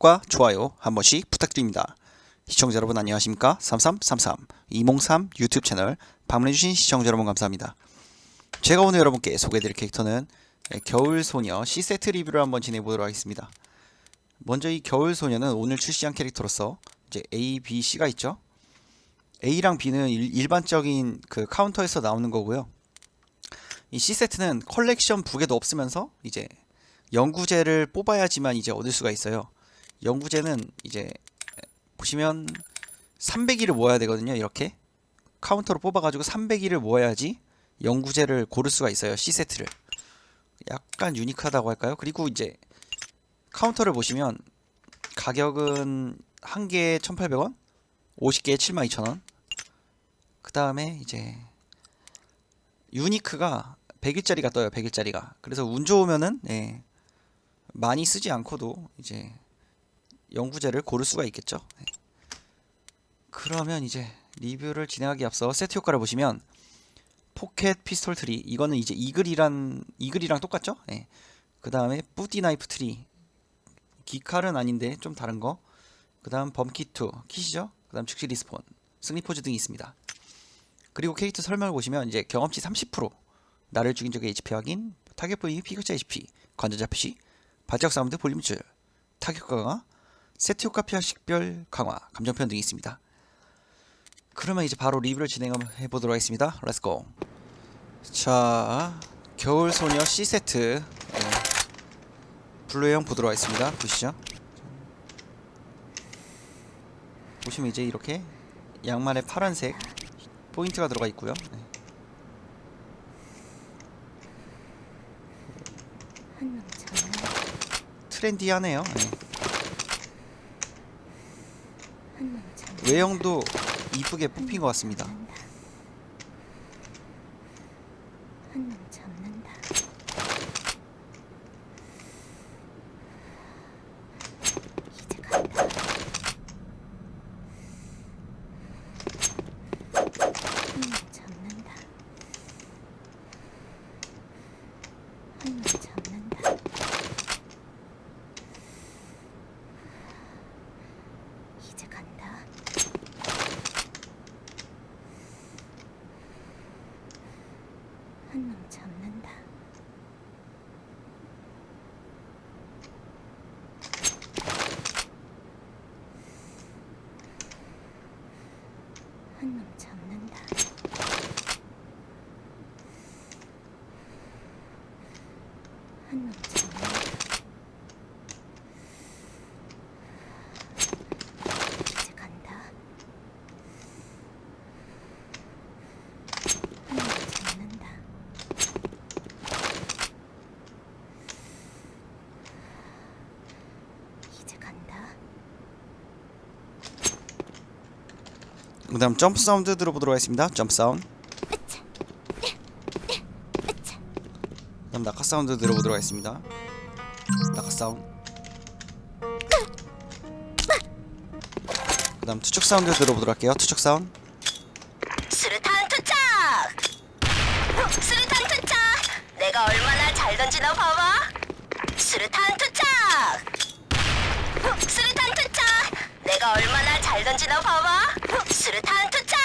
구독과 좋아요 한 번씩 부탁드립니다. 시청자 여러분 안녕하십니까? 3333 이몽삼 유튜브 채널 방문해주신 시청자 여러분 감사합니다. 제가 오늘 여러분께 소개해드릴 캐릭터는 겨울소녀 C세트 리뷰를 한번 진행해보도록 하겠습니다. 먼저 이 겨울소녀는 오늘 출시한 캐릭터로서 이제 A, B, C가 있죠. A랑 B는 일, 일반적인 그 카운터에서 나오는 거고요. 이 C세트는 컬렉션 부계도 없으면서 이제 연구제를 뽑아야지만 이제 얻을 수가 있어요. 연구제는 이제 보시면 300일을 모아야 되거든요. 이렇게 카운터로 뽑아가지고 300일을 모아야지 연구제를 고를 수가 있어요. C 세트를 약간 유니크하다고 할까요? 그리고 이제 카운터를 보시면 가격은 한 개에 1,800원, 50개에 72,000원. 그 다음에 이제 유니크가 100일짜리가 떠요. 100일짜리가. 그래서 운 좋으면은 예, 많이 쓰지 않고도 이제 연구제를 고를 수가 있겠죠. 네. 그러면 이제 리뷰를 진행하기 앞서 세트 효과를 보시면 포켓 피스톨 트리 이거는 이제 이글이란 이글이랑 똑같죠? 네. 그 다음에 뿌디 나이프 트리 기칼은 아닌데 좀 다른 거. 그 다음 범키2 킷이죠? 그 다음 즉시 리스폰 승리 포즈 등이 있습니다. 그리고 캐릭터 설명을 보시면 이제 경험치 30% 나를 죽인 적의 HP 확인 타격 부위 피격자 HP 관전자 표시 발작 사운드 볼륨 줄 타격 강화 세트 효과 피하 식별 강화 감정 표현 등이 있습니다. 그러면 이제 바로 리뷰를 진행해 보도록 하겠습니다. 렛츠 고. 자, 겨울 소녀 C 세트 네. 블루웨어 보도록 하겠습니다. 보시죠. 보시면 이제 이렇게 양말에 파란색 포인트가 들어가 있고요. 네. 트렌디하네요. 네. 외형도 이쁘게 뽑힌 것 같습니다 이제 간다 한놈 잡는다 한놈 잡는다 이제 간다 한놈 잡는다. 한놈 잡는다. 한놈 잡는다. 이제 간다. 한놈 잡는다. 이제 간다. 그 다음 점프 사운드 들어보도록 하겠습니다. 점프 사운드. 그 다음 낙하 사운드 들어보도록 하겠습니다. 낙하 사운드. 그 다음 투척 사운드 들어보도록 할게요. 투척 사운드. 내가 얼마나 잘 던지나 봐봐. 수류탄 투척! 수류탄 투척! 내가 얼마나 잘 던지나 봐봐. 수류탄 투척!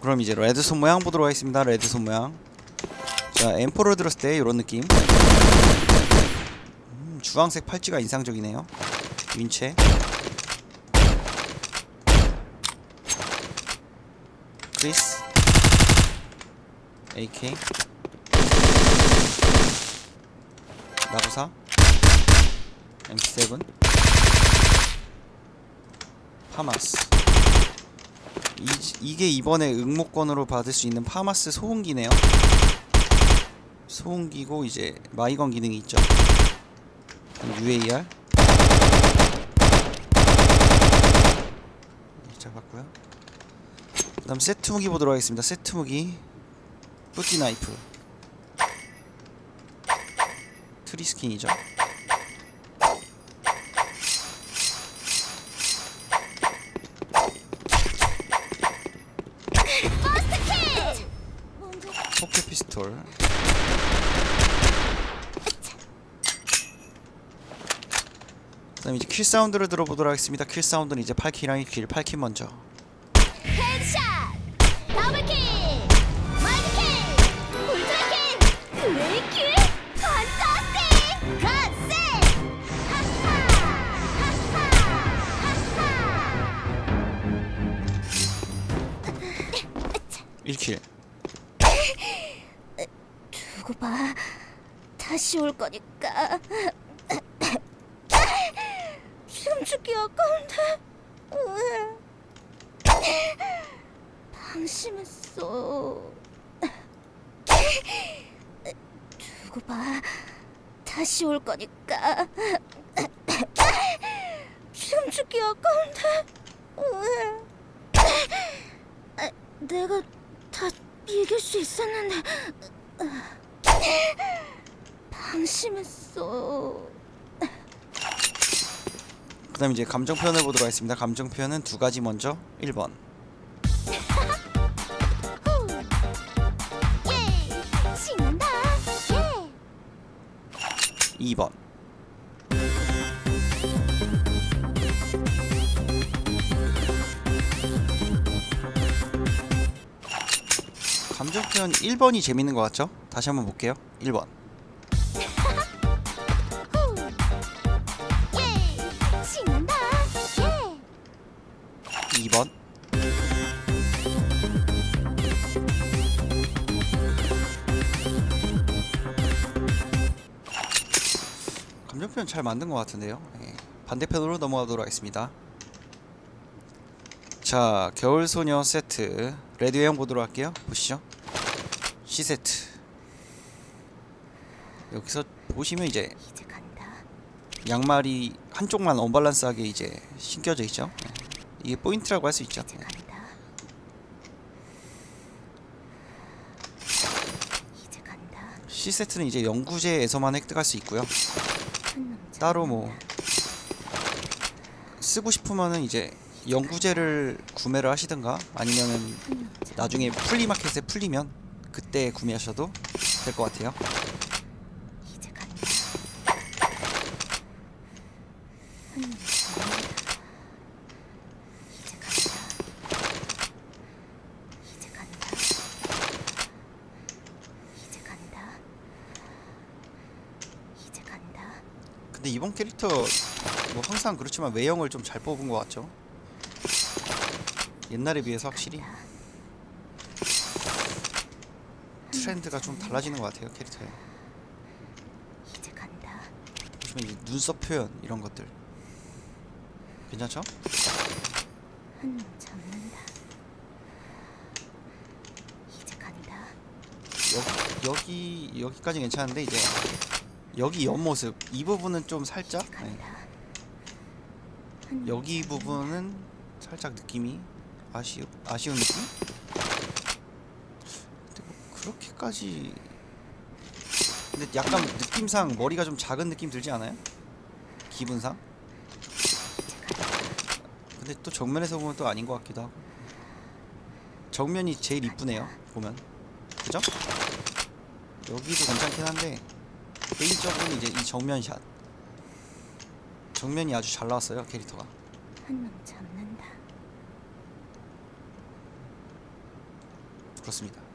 그럼 이제 레드 손 모양 보도록 하겠습니다. 레드 손 모양. 자, M4를 들었을 때 이런 느낌. 음, 주황색 팔찌가 인상적이네요. 윈체. 크리스. AK. 나구사. M7. 파마스. 이, 이게 이번에 응모권으로 받을 수 있는 파마스 소음기네요. 소음기고 이제 마이건 기능이 있죠. UAR 잡았고요. 다음 세트 무기 보도록 하겠습니다. 세트 무기 뿌띠 나이프 트리 스킨이죠. 포켓 피스톨. 그 다음 이제 킬 사운드를 들어보도록 하겠습니다. 킬 사운드는 이제 8킬랑 1킬 8킬 먼저. 두고 봐. 다시 올 거니까. 춤추기 아까운데. 방심했어. 두고 봐. 다시 올 거니까. 춤추기 아까운데. 아, 내가 다 이길 수 있었는데. 방심했어. 그다음에 이제 감정 표현을 보도록 하겠습니다. 감정 표현은 두 가지 먼저. 1번. 예! 신난다. 예! 2번. 감정 표현 1번이 재밌는 것 같죠? 다시 한번 볼게요. 1번. 예! 신난다. 예! 2번. 감정 표현 잘 만든 것 같은데요. 예. 반대편으로 넘어가도록 하겠습니다. 자, 겨울 소녀 세트 레드 웨형 보도록 할게요. 보시죠. C 세트. 여기서 보시면 이제. 양말이 한쪽만 언밸런스하게 이제 신겨져 있죠. 예. 이게 포인트라고 할 수 있죠. 예. 간다. 이제 간다. C 세트는 이제 영구제에서만 획득할 수 있고요. 따로 뭐 쓰고 싶으면은 이제 영구제를 구매를 하시든가 아니면은 나중에 플리마켓에 풀리면 그때 구매하셔도 될 것 같아요. 이제 간다. 한놈 이제 간다. 이제 간다. 이제 간다. 이제 간다. 근데 이번 캐릭터 뭐 항상 그렇지만 외형을 좀 잘 뽑은 것 같죠? 옛날에 비해서 확실히 트렌드가 좀 달라지는 것 같아요 캐릭터에. 이제 간다. 보시면 이제 눈썹 표현 이런 것들 괜찮죠? 한놈 잡는다. 이제 간다. 여기 여기 여기까지 괜찮은데 이제 여기 옆모습 이 부분은 좀 살짝 이제 네. 간다. 한놈 여기 잡는다. 부분은 살짝 느낌이 아쉬 아쉬운 느낌? 근데 뭐 그렇게까지 근데 약간 느낌상 머리가 좀 작은 느낌 들지 않아요? 기분상? 근데 또 정면에서 보면 또 아닌 것 같기도 하고 정면이 제일 이쁘네요 보면 그죠? 여기도 괜찮긴 한데 개인적으로는 이제 이 정면 샷 정면이 아주 잘 나왔어요 캐릭터가 한놈 잡는다. 그렇습니다.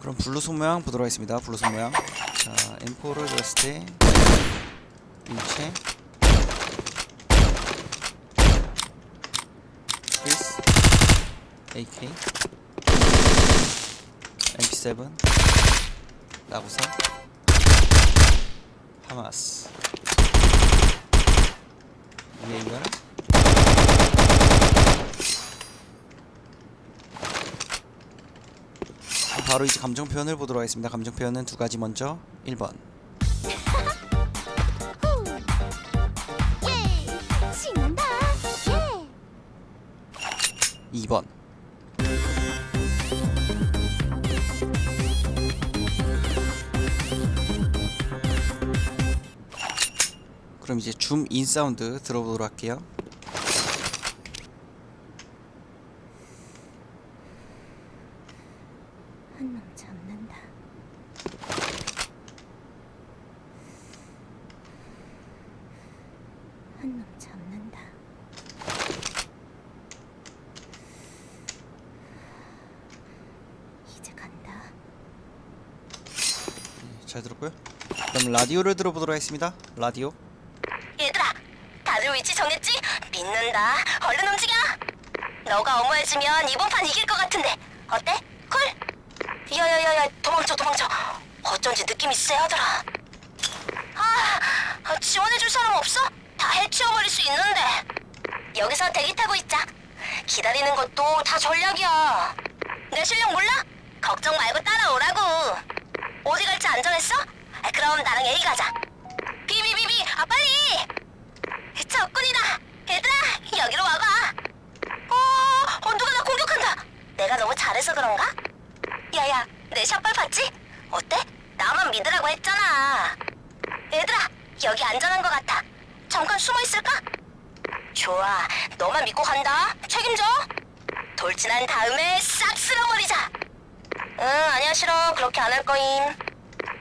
그럼 블루손 모양 보도록 하겠습니다. 블루손 모양. 자, M4를 들었을 때 일체. 크리스 AK MP7 나구사. 하마스. UAR 바로 이제 감정 표현을 보도록 하겠습니다. 감정 표현은 두 가지 먼저 1번 예! 신난다. 예! 2번 그럼 이제 줌 인 사운드 들어보도록 할게요. 한놈 잡는다. 한 놈 잡는다. 이제 간다. 잘 들었고요. 그럼 라디오를 들어보도록 하겠습니다. 라디오. 얘들아, 다들 위치 정했지? 믿는다. 얼른 움직여. 너가 어머해지면 이번 판 이길 것 같은데 어때? 콜? 야야야야, 도망쳐 도망쳐. 어쩐지 느낌이 쎄하더라. 아, 아, 지원해줄 사람 없어? 다 해치워버릴 수 있는데. 여기서 대기 타고 있자. 기다리는 것도 다 전략이야. 내 실력 몰라? 걱정 말고 따라오라고. 어디 갈지 안 정했어? 아, 그럼 나랑 A 가자. 비비비비, 아 빨리! 적군이다. 얘들아, 여기로 와봐. 어, 어, 누가 나 공격한다. 내가 너무 잘해서 그런가? 야야, 내 샷발 봤지? 어때? 나만 믿으라고 했잖아. 얘들아, 여기 안전한 것 같아. 잠깐 숨어 있을까? 좋아, 너만 믿고 간다. 책임져. 돌진한 다음에 싹 쓸어버리자. 응, 아니야 싫어. 그렇게 안 할 거임.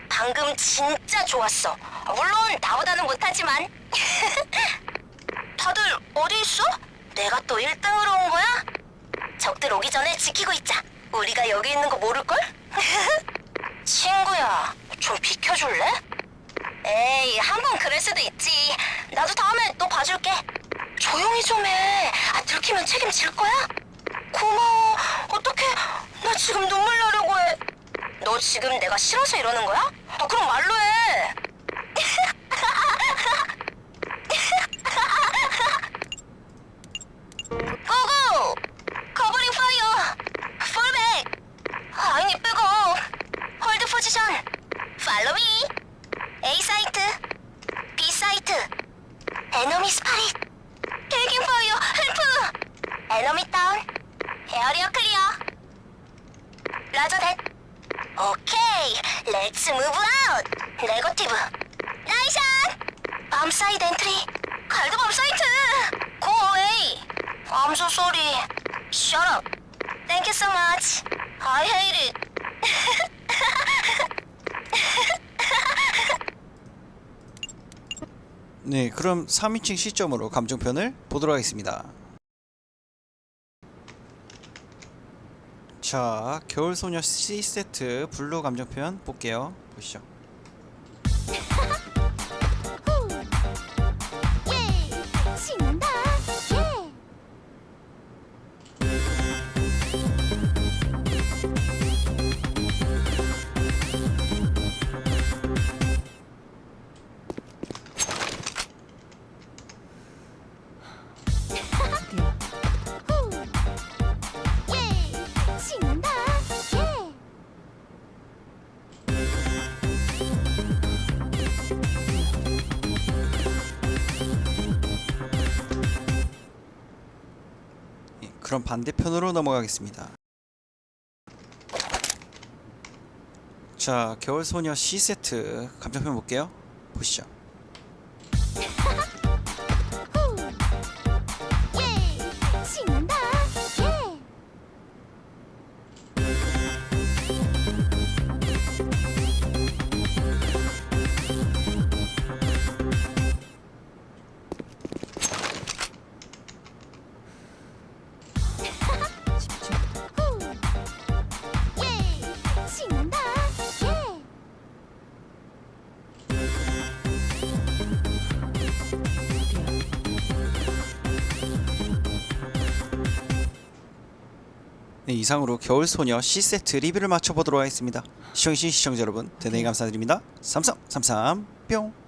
방금 진짜 좋았어. 물론 나보다는 못하지만. 다들 어디 있어? 내가 또 1등으로 온 거야? 적들 오기 전에 지키고 있자. 우리가 여기 있는 거 모를걸? 친구야, 좀 비켜줄래? 에이, 한 번 그럴 수도 있지. 나도 다음에 또 봐줄게. 조용히 좀 해. 아, 들키면 책임질 거야? 고마워. 어떡해. 나 지금 눈물 나려고 해. 너 지금 내가 싫어서 이러는 거야? 아, 그럼 말로 해. 고고! 커버링 파이어! 풀백! 아이니 빼고! 홀드 포지션! 팔로미! A 사이트! B 사이트! 에너미 스파릿! 테이킹 파이어! 헬프! 에너미 다운! 에어리어 클리어! 라저 댓! 오케이! 렛츠 무브 아웃! 네거티브! 나이샷! 밤사이드 엔트리! 갈드 밤사이트! 고 어웨이! I'm so sorry. Shut it. 네, 그럼 3인칭 시점으로 감정편을 보도록 하겠습니다. 자, 겨울소녀 C세트 블루 감정편 볼게요. 보시죠. 그럼 반대편으로 넘어가겠습니다. 자, 겨울소녀 C세트 감정편 볼게요. 보시죠. 이상으로 겨울소녀 C세트 리뷰를 맞춰보도록 하겠습니다. 시청해주신 시청자 여러분, 대단히 감사드립니다. 삼삼삼삼 뿅!